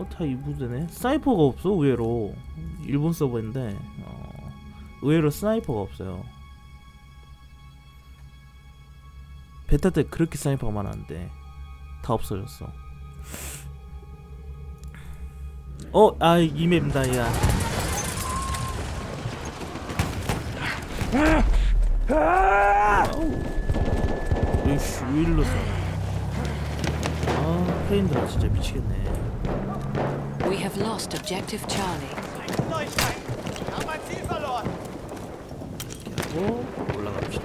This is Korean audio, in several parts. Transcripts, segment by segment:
어, 다 이부대네. 스나이퍼가 없어, 의외로. 일본 서버인데, 어, 의외로 스나이퍼가 없어요. 베타 때 그렇게 스나이퍼가 많았는데, 다 없어졌어. 어, 아, 이 맵이다, 야. 으이씨, 왜 일로 써? 아, 프레임들아 진짜 미치겠네. Have lost objective Charlie. Haben mein Ziel verloren. 하고 올라갑시다.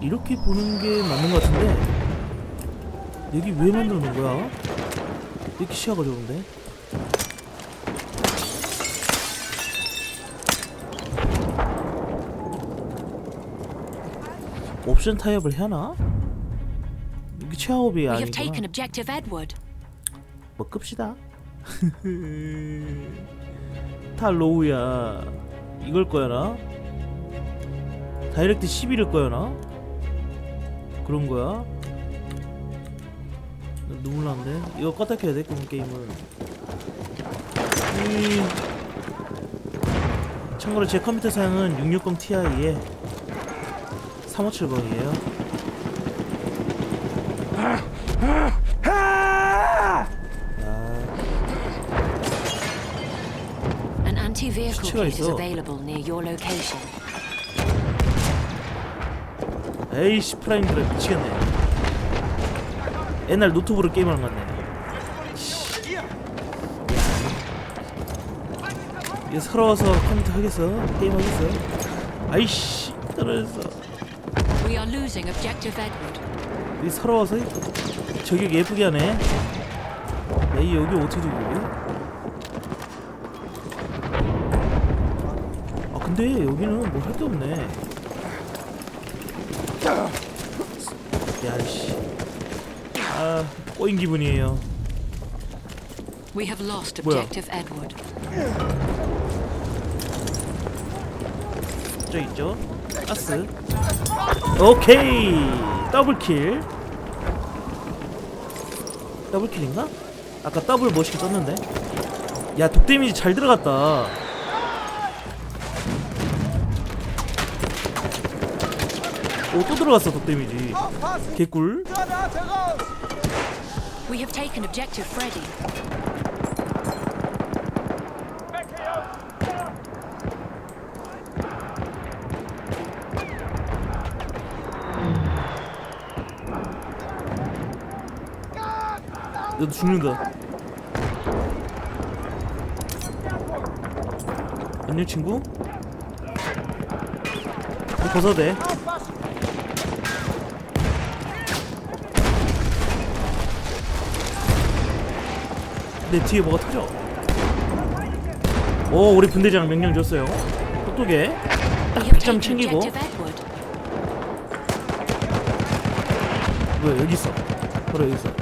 이렇게 보는 게 맞는 것 같은데 여기 왜 만들어 놓은 거야? 이렇게 시야가 좋은데? 옵션 타협을 해나? 이게 최하업이 아니구나. 뭐 끕시다. 다 로우야. 이걸 거야 나? 다이렉트 11일 거야 나? 그런 거야? 나 눈물 나는데? 이거 껐다 켜야 돼, 그럼 게임은. 음. 참고로 제 컴퓨터 사양은 660 Ti에 3570이에요. 아. An anti-vehicle 시체가 kit is 있어. available near your location. 에이씨 프라임들아 미치겠네 옛날 노트북으로 게임하는 것 같네 이거 서러워서 컴퓨터 하겠어? 게임 하겠어? 아이씨 떨어졌어 losing objective Edward. 이 서러워서 저격 예쁘게 하네 에이 여기 어떻게 저격이? 아 근데 여기는 뭐할게 없네 야이씨 아 꼬인 기분이에요 We have lost 뭐야? objective Edward. 저 있죠 가스 오케이 더블킬 더블킬인가? 아까 더블 멋있게 떴는데 야 독데미지 잘 들어갔다 오 또 들어갔어 독데미지! 개꿀! We have taken objective Freddy. 너도 죽는다 안녕 친구 너 벗어도 돼! 내 뒤에 뭐가 터져. 오, 우리 분대장 명령 줬어요. 똑똑해. 딱 We have 100점 taken 챙기고. 뭐야, 여기 있어. 바로 여기 있어.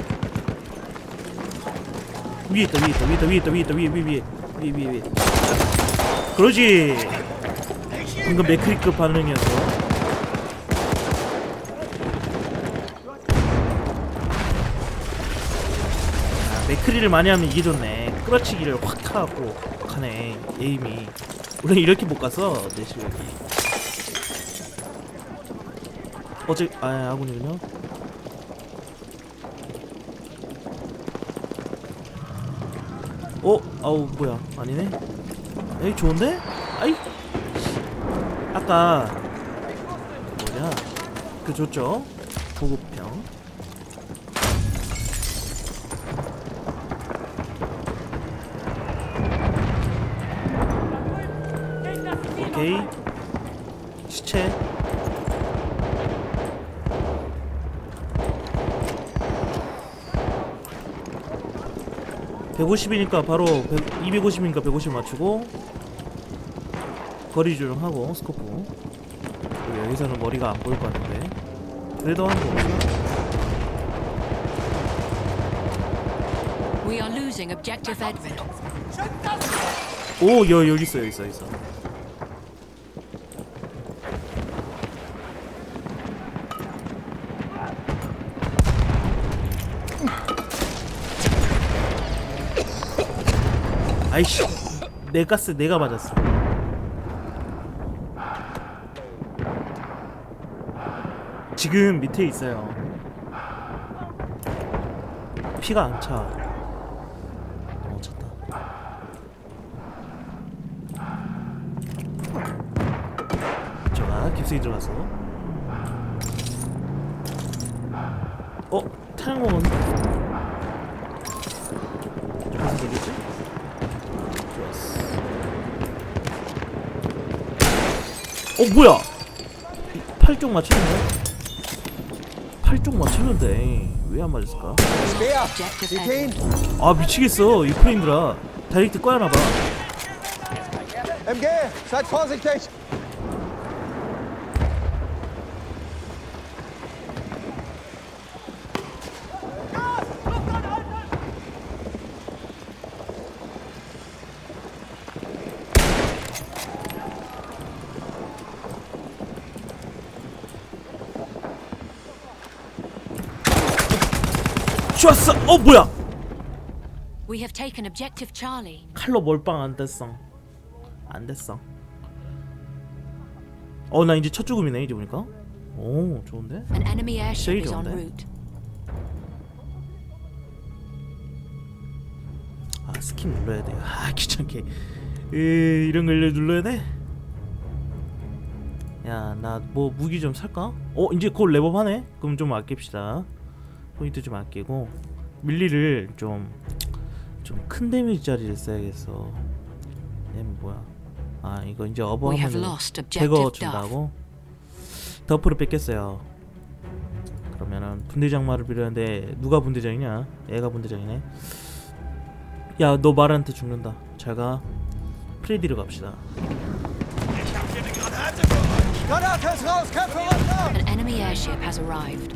위에 있다, 위에 있다, 위에 있다, 위에 있다, 위에 있다, 위에, 위에, 위에, 위에, 위에, 위에. 그러지. 방금 맥크리급 반응이었어. 아, 맥크리를 많이 하면 이게 좋네. 끌어치기를 확 하고 가네. 에임이. 원래 이렇게 못 가서 내 실력이. 어제 아 아군이군요. 어? 아우 뭐야. 아니네. 에이 좋은데? 아이! 아까 그 뭐냐? 그 좋죠? 보급 (150이니까) 바로 250이니까 (150) 맞추고 거리 조정하고 스코프. 여기서는 머리가 안 보일 것 같은데. 그래도 한거 없어. 오 여, 여기 있어 여기 있어 여기 있어 아이씨 내 가스 내가 맞았어. 지금 밑에 있어요. 피가 안차. 어 찼다. 좋아 깁스이 들어갔어 어? 태양공은 무슨 되겠지? 좋았어 어 뭐야 8쪽 맞추는데? 8쪽 맞추면 돼왜 안 맞았을까? 아 미치겠어 이 프레임들아 다이렉트 꺼야나봐 MG! Seid vorsichtig! 좋았어 어 뭐야 We have taken objective Charlie. 칼로 몰빵 안 됐어 안 됐어 어 나 이제 첫 죽음이네 이제 보니까 오 좋은데 An enemy airship is en 좋은데? route. 아 스킵 눌러야 돼요 아 귀찮게 으, 이런 걸 눌러야 돼? 야 나 뭐 무기 좀 살까? 어 이제 곧 랩업하네? 그럼 좀 아낍시다 포인트 좀 아끼고 밀리를 좀 좀 큰 데미지짜리를 써야겠어 얘는 뭐야 아 이거 이제 어버하면 제거. 준다고? 더프를 뺏겼어요 그러면은 분대장마를 빌렸는데 누가 분대장이냐 얘가 분대장이네 야 너 말한테 죽는다 잘가 프레디로 갑시다! An enemy airship has arrived.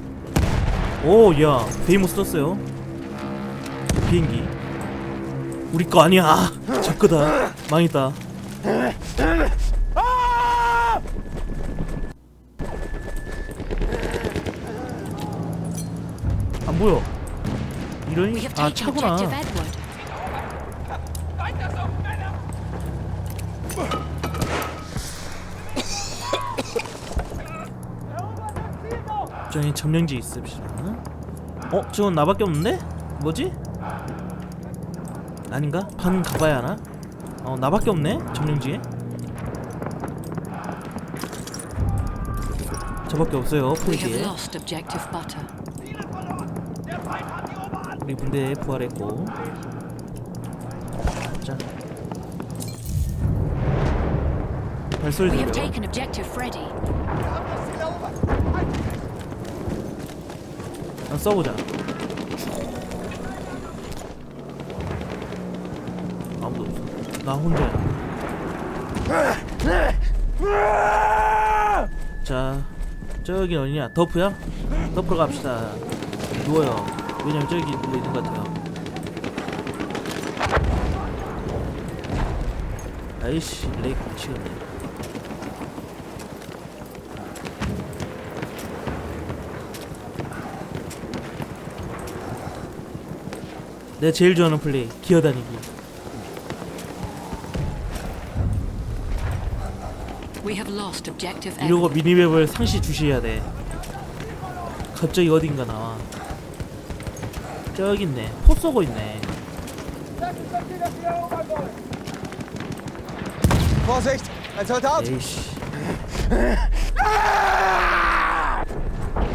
오야 베이모스 떴어요. 비행기. 우리 거 아니야. 저 거다. 망했다. 안 보여 have 아 taken 차구나 저희 점령지 있읍시다 어? 저건 나밖에 없는데? 뭐지? 아닌가? 반 가봐야 하나? 어 나밖에 없네 점령지에 저밖에 없어요 Butter. 우리 군대 부활했고 자 발소리 들려 난 써보자. 아무도 없어. 나 혼자야 자 저기 어디냐? 더프야? 더프로 갑시다. 누워요. 왜냐면 저기 누워 있는 것 같아요. 아이씨 렉 미치겠네 내가 제일 좋아하는 플레이 기어다니기. We have lost objective Edward. 이러고 미니맵을 상시 주시해야 돼. 갑자기 어딘가 나와. 저기 있네. 포 쏘고 있네! 에이씨.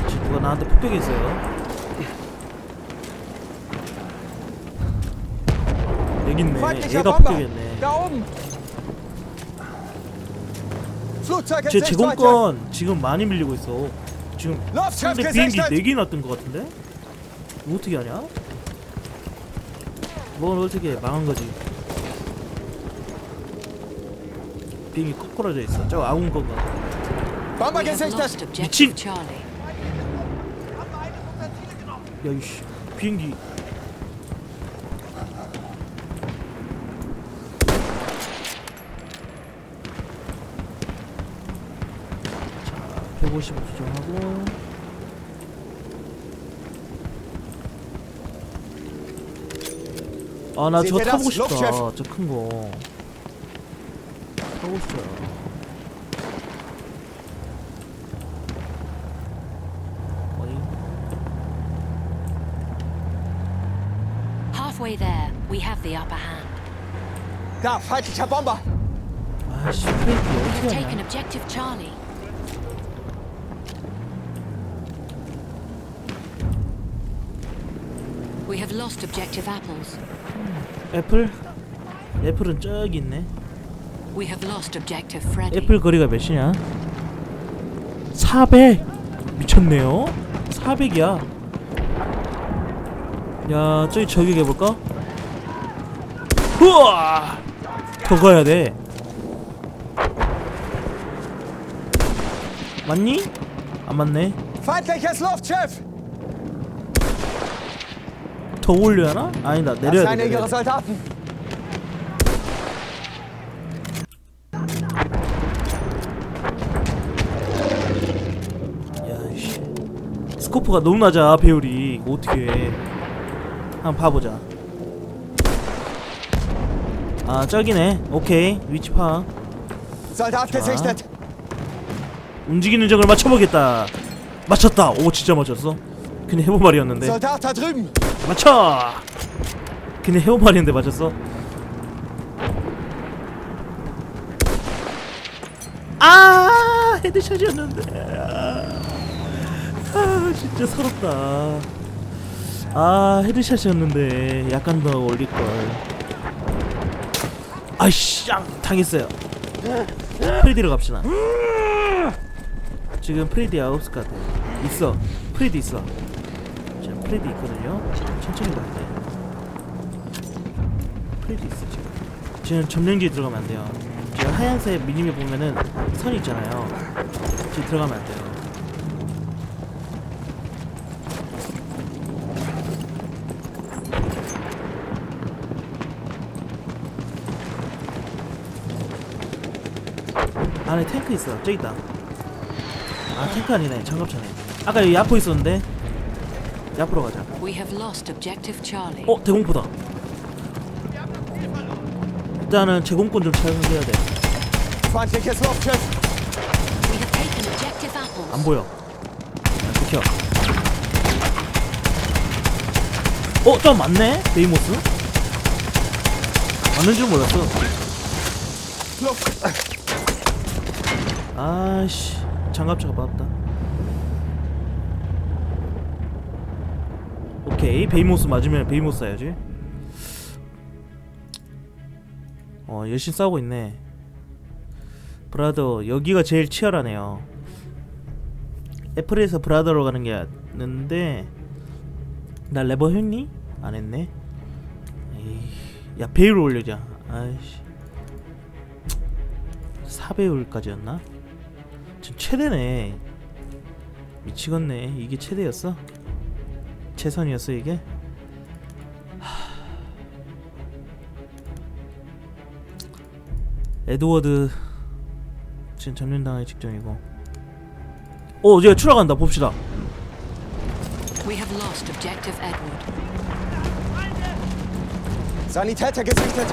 지금 누가 나한테 폭격했어요 여기 있네 얘가 in 제! 제공권 지금 많이 밀리고 있어 지금 상대 비행기 gesichtet! 4개나 뜬것 같은데? 이거 어떻게 하냐? 뭘 어떻게 해? 망한 거지 비행기 거꾸러져 있어 저거 아군 건가 Charlie. 야 이씨 비행기 150 조정하고 아 나 저거 타보고 싶다 저 큰거 타고 싶어요 Halfway there, we have the upper hand. Da, feindlicher Bomber. 아씨 프레이트 We have 어떻게 taken objective Charlie. We have lost objective apples. 애플? 애플은 저기 있네 We have lost objective Freddy. 애플 거리가 몇이냐? 400 미쳤네요 400이야 야 저기 저격해 볼까? 우와 더 가야 돼 맞니? 안 맞네 Feindliches Luftschiff. 더 올려야 하나? 아니다 내려야 돼 내려야 돼. Soldaten. 야이씨. 스코프가 너무 낮아 배율이. 이거 어떻게 해? 한번 봐보자. 아 저기네. 오케이. 위치 파. Soldat gesichtet. 움직이는 적을 맞춰보겠다. 맞췄다. 오 진짜 맞췄어. 그냥 해본 말이었는데. Soldat da drüben. 맞춰! 그냥 말이었는데 맞췄어? 아! 헤드샷이었는데. 아 진짜 서럽다. 아 헤드샷이었는데 약간 더 올릴걸. 아이씨 양 당했어요. 프레디로 갑시다. 지금 프레디 아웃스 같아. 있어. 프레디 있어. 자 프레디 있거든요. 천천히 가야 돼. 프레디 있어 지금. 지금 점령지에 들어가면 안 돼요. 지금 하얀색 미니맵 보면은 선 있잖아요. 지금 들어가면 안 돼요. 안에 탱크 있어 저기 있다. 아 탱크 아니네. 장갑차네. 아까 여기 야포 있었는데 야포로 가자 We have lost objective Charlie. 어 대공포다 일단은 제공권 좀 찾아내야 돼안 Feindliches Luftschiff. We have taken objective apples. 보여 아, 비켜 어? 좀 맞네? 데이모스? 맞는 줄 몰랐어. 아씨 장갑차가 맞다 오케이 베이모스 맞으면 베이모스 써야지. 어 열심히 싸우고 있네. 브라더 여기가 제일 치열하네요. 애플에서 브라더로 가는 게 있는데 나 레버 했니? 안 했네. 에이, 야 배율 올려자 아이씨. 4배율까지였나? 지금 최대네. 미치겠네. 이게 최대였어? 최선이었어 이게? 하... 에드워드 지금 점령당하기 직전이고 어 얘가 추락한다 봅시다 We have lost objective Edward. Sanitäter gesichtet.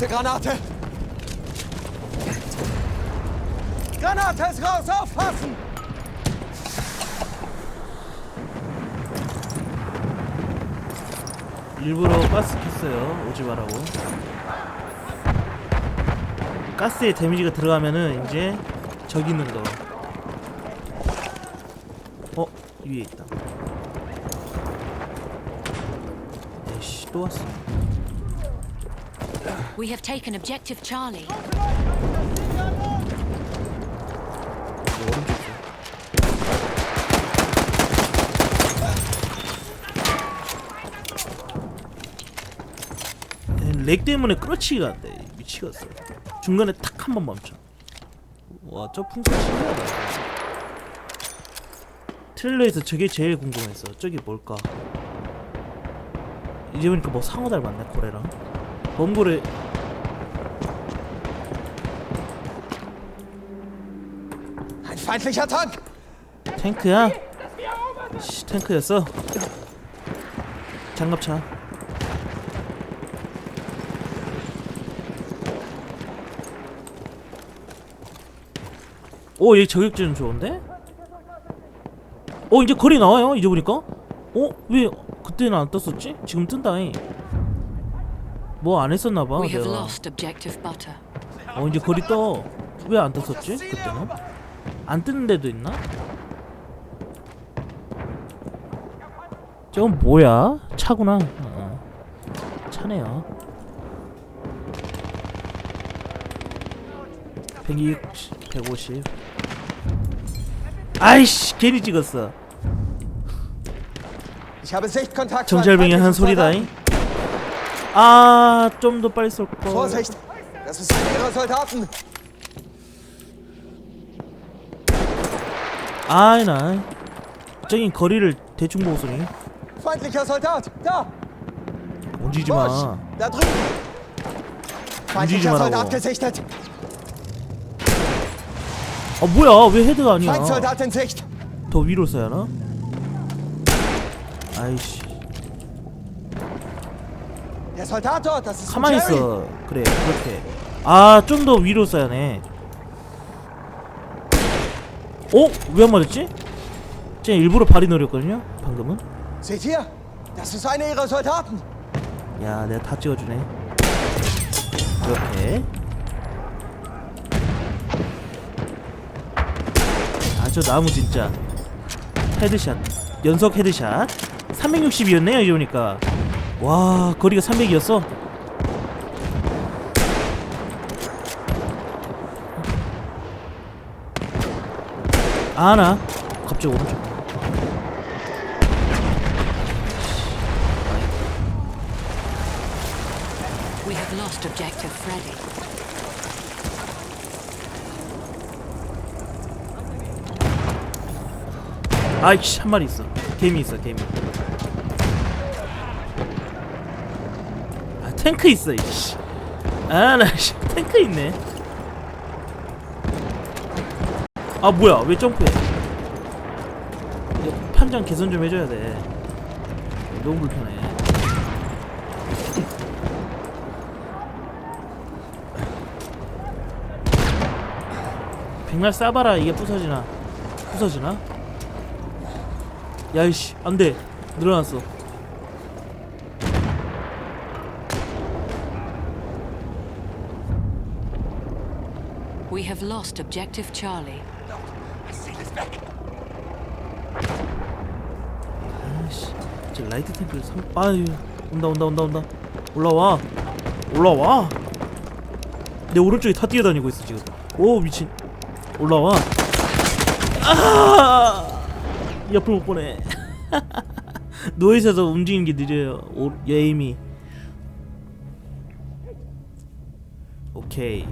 Erste Granate. Granate ist raus. Aufpassen. 일부러 가스 켰어요 오지 말라고 가스에 데미지가 들어가면은 이제 저기 있는 거 어? 위에 있다 에이씨 또 왔어 We have taken objective Charlie. 얘는 렉 때문에 끌어치기가 안 돼 미치겠어 중간에 탁 한 번 멈춰 와 저 풍선 신기하다 트레일러에서 저게 제일 궁금했어. 저기 뭘까? 이제 보니까 뭐 상어 닮았네 고래랑. 범고래 Ein feindlicher Tank! 탱크야? 씨, 탱크였어? 장갑차. 오, 얘 저격전 좋은데? 어, 이제 거리 나와요. 이제 보니까. 어, 왜 그때는 안 떴었지? 지금 뜬다잉. 뭐 안 했었나 봐. We have 내가. lost objective butter. 어, 이제 거리 떠. 왜 안 떴었지? 그때는? 안 뜨는 데도 있나? 저건 뭐야? 차구나. 어. 차네요. 120, 150. 아이씨, 괜히 찍었어. 정찰병이 한 소리다잉. 아, 좀 더 빨리 쏠 걸. Vorsicht! Das ist ihrer Soldaten! 아이 나. 저긴 거리를 대충 보고 쏘니. Feindlicher Soldat! Da! 움직이지! 마. Da drüben! Feindlicher 말라고. Soldat gesichtet! 아 뭐야? 왜 헤드가 아니야? Feindsoldat in Sicht! 더 위로 써야 하나? 아이씨 Der Soldat dort, das ist ein 가만히! 있어. 그래 그렇게. 아 좀 더 위로 써야 하네 어? 왜 안 맞았지? 쟤 일부러 발이 노렸거든요 방금은! 야 내가 다 찍어주네. 이렇게. 아 저 나무 진짜. 헤드샷 연속 헤드샷. 360이었네요 이제 보니까 와 거리가 300이었어? 아나? 갑자기 오른쪽. We have lost objective Freddy. 아이씨 한 마리 있어. 개미 있어 개미 탱크 있어 이씨. 아나 탱크 있네. 아 뭐야 왜 점프해? 판정 개선 좀 해줘야 돼. 너무 불편해. 백날 쏴봐라 이게 부서지나. 부서지나? 야이씨 안돼. 늘어났어 We have lost objective Charlie. 아이씨 저 라이트 탱크를 삼 아유 온다 온다 온다 온다. 올라와. 올라와. 내 오른쪽에 다 뛰어다니고 있어 지금. 오 미친. 올라와. 아! 옆을 못 보네. 누워 있어서 움직이는 게 느려요. 오, 에임이 오케이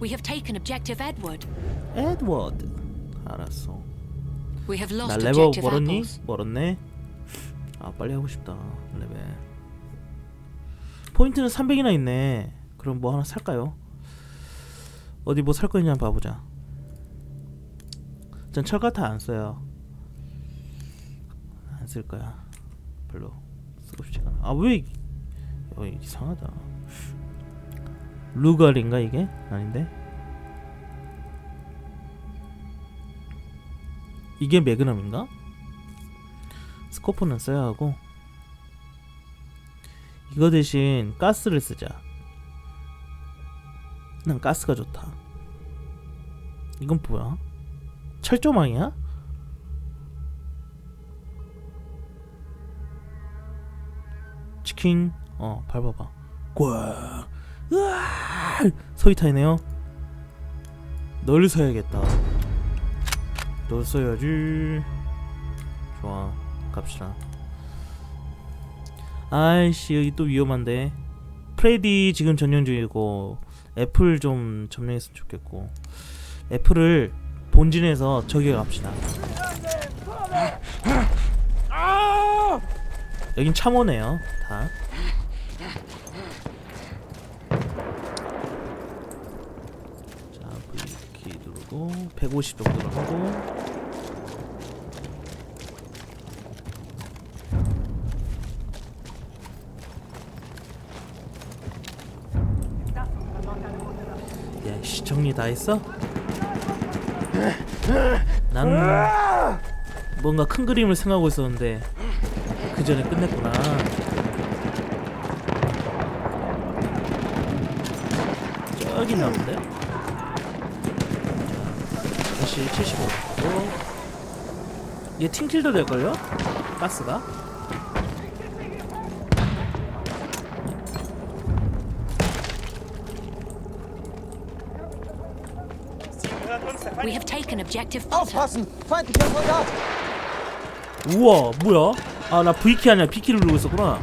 We have taken objective Edward. 에드워드 알았어. We have 나 lost objective 멀었니? apples. 멀었네? 아 빨리 하고 싶다 레벨. 포인트는 300이나 있네. 그럼 뭐 하나 살까요? 어디 뭐 살거 있냐 한번 봐보자. 전 철가타 안 써요. 안 쓸 거야. 별로. 쓰고 싶지가 않아. 아왜 어, 이상하다 루갈인가 이게? 아닌데? 이게 매그넘인가? 스코프는 써야 하고 이거 대신 가스를 쓰자 난 가스가 좋다 이건 뭐야? 철조망이야? 치킨 어 밟아봐 꽉 으아 소리 타이네요 널 서야겠다 널 써야지 좋아 갑시다 아이씨 여기 또 위험한데 프레디 지금 전용 중이고 애플 좀 점령했으면 좋겠고 F를 본진에서 저격합시다. 여긴 참호네요. 다. 자, 누르고 150 정도로 하고 야, 씨 정리 다 했어? 난 뭔가 큰 그림을 생각하고 있었는데 그 전에 끝냈구나. 저기 있나 본데? 75. 얘 팅킬도 될걸요? 가스가? We have taken objective butter. Aufpassen! Feindlicher Soldat! 우와 뭐야? 아 나 V키 아니라 B키를 누르고 있었구나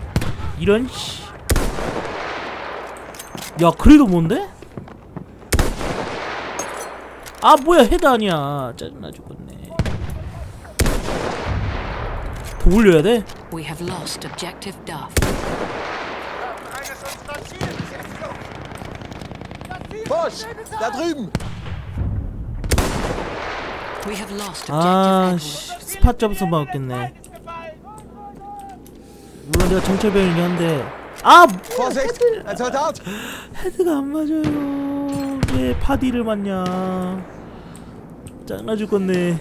이런 씨. 야 그래도 뭔데? 아 뭐야 헤드 아니야 짜증나 죽겠네 더 올려야 돼? We have lost objective Duff. Bosch! Da drüben! We have lost 아 objective 씨, Edward. 스팟 점수 먹었겠네 물론 내가 정찰병이긴 한데 아 Vorsicht! Ein Soldat! 헤드가 안 맞아요. 왜 파디를 맞냐? 짜증나 죽겠네. 얘-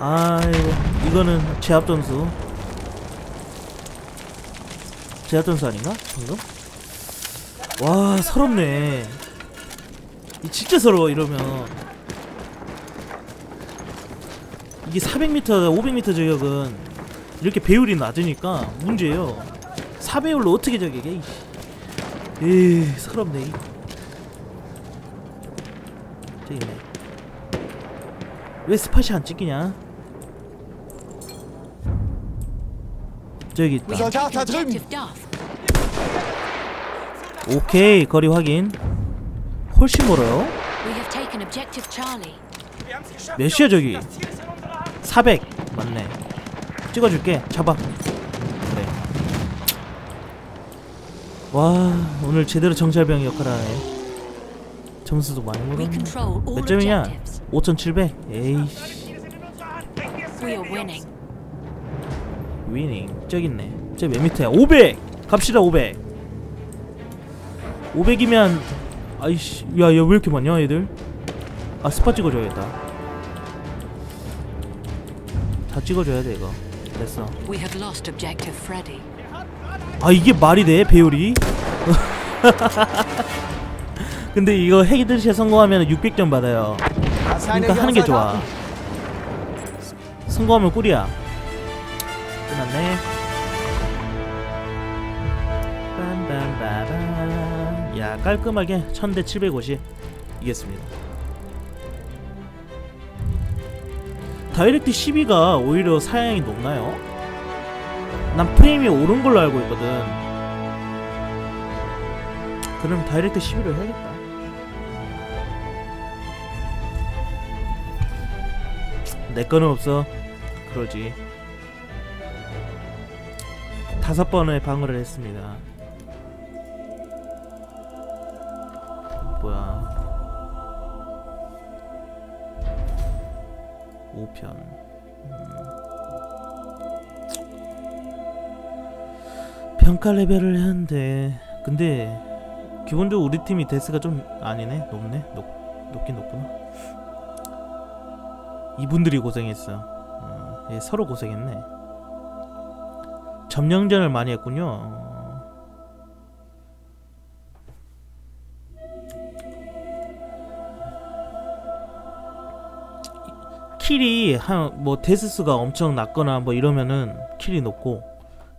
아이고 이거는 제압 점수. 제압 점수 아닌가? 방금? 와 서럽네. 이 진짜 서러워 이러면. 이게 400m, 500m 저격은 이렇게 배율이 낮으니까 문제예요. 4배율로 어떻게 저격해? 에이 서럽네 이. 저기 있네 왜 스팟이 안 찍히냐 저기 있다. 오케이 거리 확인 훨씬 멀어요 Charlie. 몇이야 저기 400 맞네 찍어줄게 잡아 그래 와 오늘 제대로 정찰병 역할 하네 점수도 많이 물었네 몇 점이냐 objectives. 5700 에이씨. 위닝 저기 있네. 저기 맨 밑에야 500 갑시다 500 500이면 아이씨. 야 얘 왜 이렇게 많냐 얘들? 아 스팟 찍어 줘야겠다. 다 찍어 줘야 돼 이거. 됐어. 아 이게 말이 돼 배율이 근데 이거 헤이드샷 성공하면 600점 받아요. 그러니까 하는 게 좋아! 성공하면 꿀이야. 끝났네. 빰빰빠밤 야 깔끔하게 1000대 750 이겼습니다. 다이렉트 12가 오히려 사양이 높나요? 난 프레임이 오른 걸로 알고 있거든. 그럼 다이렉트 12로 해야겠다 내 거는 없어. 그러지. 다섯 번의 방어를 했습니다. 뭐야? 5편. 평가 레벨을 하는데 근데 기본적으로 우리 팀이 데스가 좀 아니네? 높네? 높, 높긴 높구나 이분들이 고생했어 어, 예, 서로 고생했네. 점령전을 많이 했군요. 어. 킬이 한 뭐 데스수가 엄청 낮거나 뭐 이러면은 킬이 높고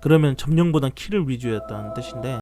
그러면 점령보단 킬을 위주였다는 뜻인데